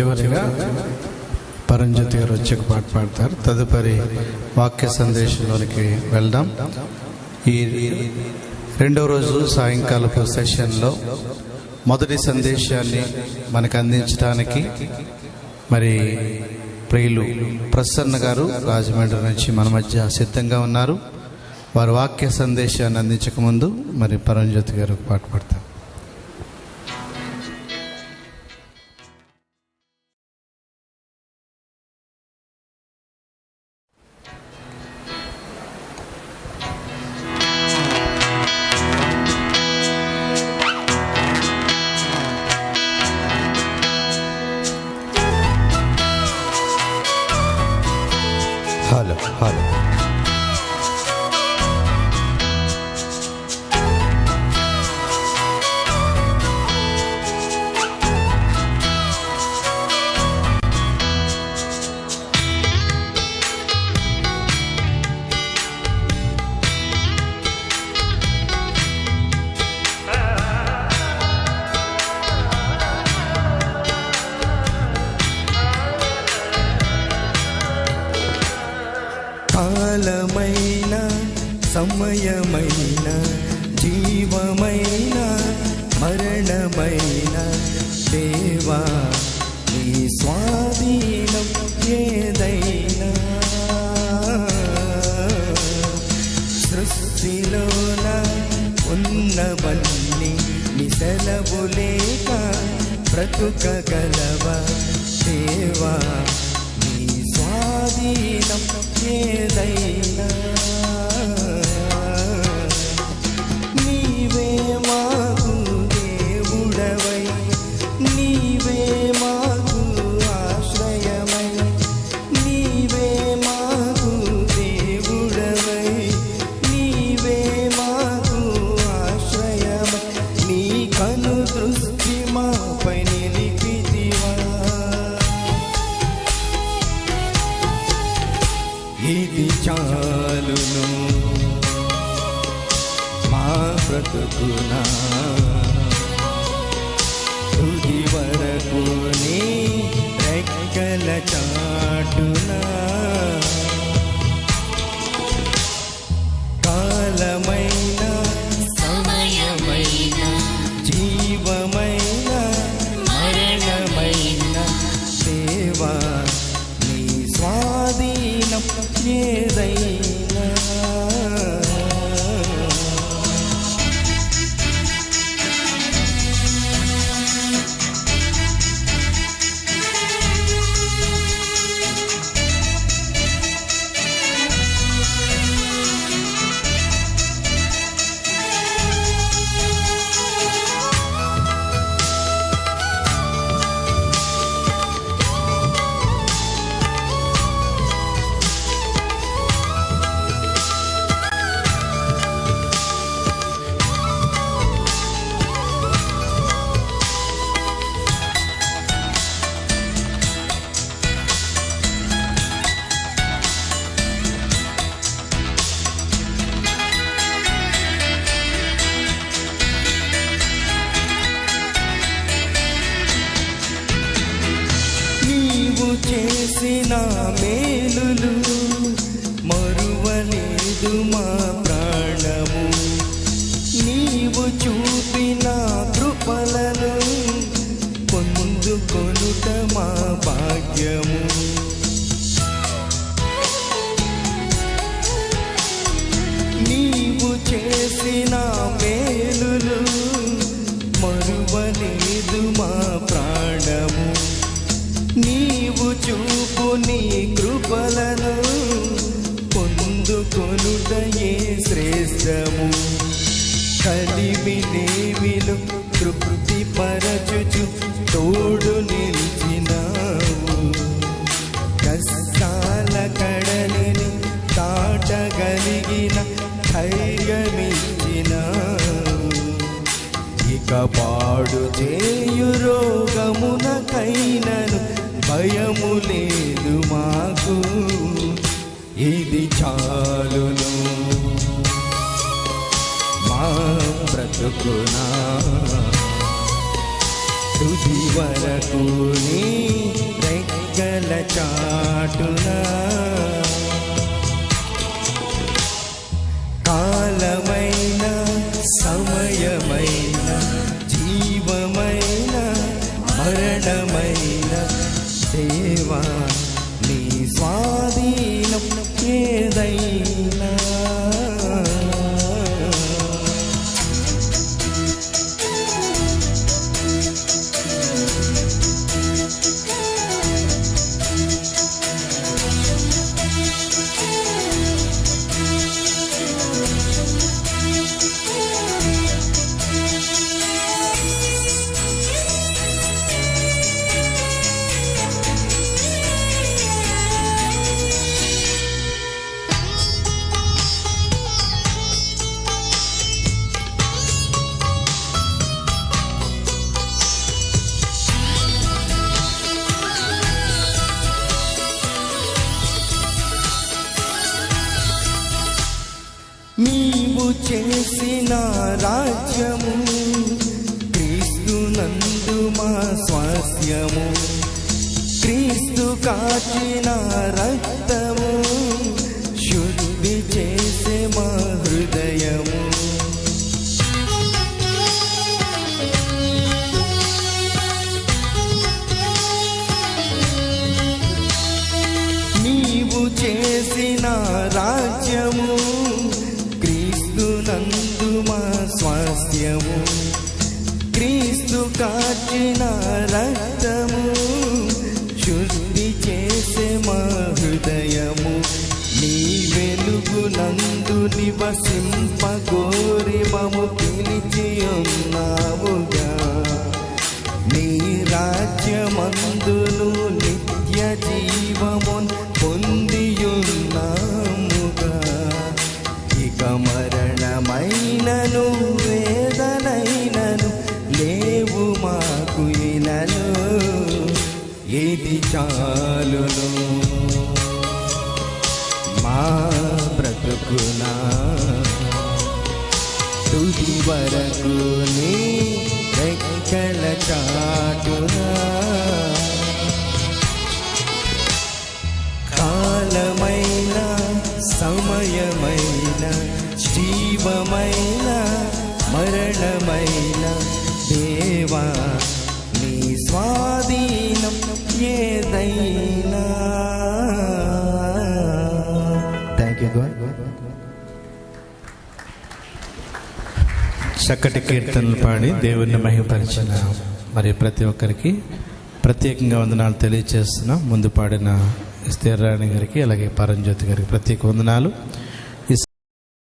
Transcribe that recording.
చివరిగా పరంజ్యోతి గారు వచ్చి ఒక పాట పాడతారు. తదుపరి వాక్య సందేశంలోనికి వెళ్దాం. ఈ రెండవ రోజు సాయంకాలపు సెషన్లో మొదటి సందేశాన్ని మనకు అందించడానికి మరి ప్రియులు ప్రసన్న గారు రాజమండ్రి నుంచి మన మధ్య సిద్ధంగా ఉన్నారు. వారు వాక్య సందేశాన్ని అందించక ముందు మరి పరంజ్యోతి గారు పాటు పాట పాడతారు. Hadi. సమయమైన జీవమైన మరణమైన దేవా నీ స్వాధీనం ఏదైనా. సృష్టిలోన ఉన్నవన్నీ నిసలవు లేక బ్రతుకగలవా దేవా? ఇది చాలును. మా బ్రతుకున? తుది వరకు నీ రెక్కల చాటు స్వాధీనం మా ప్రాణము. నీవు చూపిన కృపలను పొందుకొనుట మా భాగ్యము. నీవు చేసిన మేలులు మరువలేదు మా ప్రాణము. నీవు చూపు నీ కృపలను కొనుటయే శ్రేష్టము. కలిమి లేవిలు తృప్తి పర ఇది చాలును. మా బ్రతుకునా? తుది వరకు నీ చాటునా? నీవు చేసిన రాజ్యము క్రీస్తు నందు మా స్వాస్యము క్రీస్తు కాచిన రక్తము నందు నివసింపగోరి మము పిలిచి ఉన్నావుగా నీ రాజ్యమందును నిత్య జీవమున్ పొందియున్నాముగా. ఇక మరణమైనను వేదనైనను లేవు మాకు ఇలలో ఏది చా బ్రతుకునా తుది వరకు నీ రెక్కల చాటునా? కాలమైన సమయమైన జీవమైన మరణమైన దేవా నీ స్వాధీనం ఏదైనా? గాడ్ చక్కటి కీర్తనలు పాడి దేవుణ్ణి మహిమపరిచిన మరి ప్రతి ఒక్కరికి ప్రత్యేకంగా వందనాలు తెలియజేస్తున్నాం ముందు పాడిన స్థిరాణి గారికి అలాగే పరంజ్యోతి గారికి ప్రత్యేక వందనాలు.